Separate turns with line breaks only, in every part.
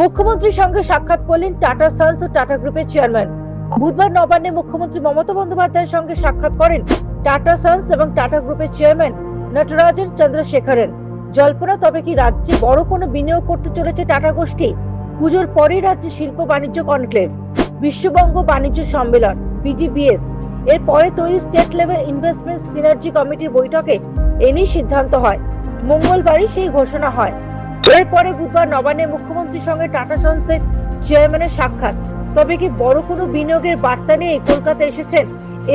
মুখ্যমন্ত্রীর সঙ্গে সাক্ষাৎ করলেন টাটা সন্স ও টাটা গ্রুপের চেয়ারম্যান। বুধবার নবান্নে মুখ্যমন্ত্রী মমতা বন্দ্যোপাধ্যায়ের সঙ্গে সাক্ষাৎ করেন টাটা সন্স এবং টাটা গ্রুপের চেয়ারম্যান নটরাজন চন্দ্রশেখরন জল্পনা, তবে কি রাজ্যে বড় কোনো বিনিয়োগ করতে চলেছে টাটা গোষ্ঠী? পুজোর পরেই রাজ্যে শিল্প বাণিজ্য কনক্লেভ। বিশ্ববঙ্গ বাণিজ্য সম্মেলন, বিজিবিএস। এর পরে তৈরি স্টেট লেভেল ইনভেস্টমেন্ট সিনার্জি কমিটির বৈঠকে এ নিয়ে সিদ্ধান্ত হয়। মঙ্গলবারই সেই ঘোষণা হয়। এরপরে বুধবার নবান্নে মুখ্যমন্ত্রীর সঙ্গে টাটা সন্সের চেয়ারম্যানের সাক্ষাৎ। তবে কি বড় কোনো বিনিয়োগের বার্তা নিয়ে কলকাতা এসেছেন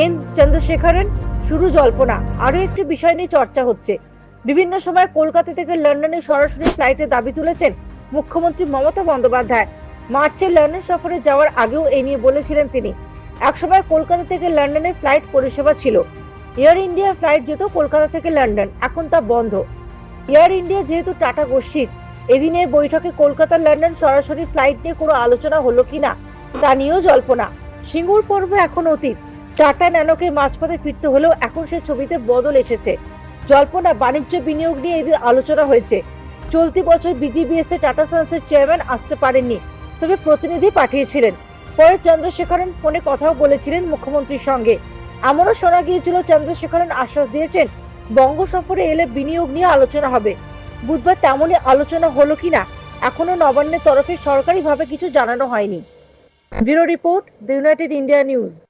এন চন্দ্রশেখরন? শুরু জল্পনা। আরও একটি বিষয় নিয়ে চর্চা হচ্ছে। বিভিন্ন সময় কলকাতা থেকে লন্ডনে সরাসরি ফ্লাইটে দাবি তুলেছেন মুখ্যমন্ত্রী মমতা বন্দ্যোপাধ্যায়। মার্চে লন্ডন সফরে যাওয়ার আগেও এ নিয়ে বলেছিলেন তিনি। একসময় কলকাতা থেকে লন্ডনে ফ্লাইট পরিষেবা ছিল। এয়ার ইন্ডিয়া ফ্লাইট যেত কলকাতা থেকে লন্ডন। এখন তা বন্ধ। এয়ার ইন্ডিয়া যেহেতু টাটা গোষ্ঠীর এদিনের বৈঠকে কলকাতা, লন্ডন সরাসরি ফ্লাইট নিয়ে কোনো আলোচনা হলো কিনা তা নিয়েও জল্পনা। সিঙ্গুর পর্ব এখন অতীত। টাটা ন্যানোকে মাঝপথে ফিরতে হলেও এখন সে ছবিতে বদল এসেছে। জল্পনা, বাণিজ্য বিনিয়োগ নিয়ে এদের আলোচনা হয়েছে। চলতি বছর বিজিবিএস এ টাটা সন্সের চেয়ারম্যান আসতে পারেননি, তবে প্রতিনিধি পাঠিয়েছিলেন। পরে চন্দ্রশেখরন ফোনে কথাও বলেছিলেন মুখ্যমন্ত্রীর সঙ্গে। এমনও শোনা গিয়েছিল, চন্দ্রশেখরন আশ্বাস দিয়েছেন বঙ্গ সফরে এলে বিনিয়োগ নিয়ে আলোচনা হবে। বুধবার তেমনই আলোচনা হলো কিনা, এখনও নবান্নের তরফে সরকারিভাবে কিছু জানানো হয়নি। Bureau report the United India news.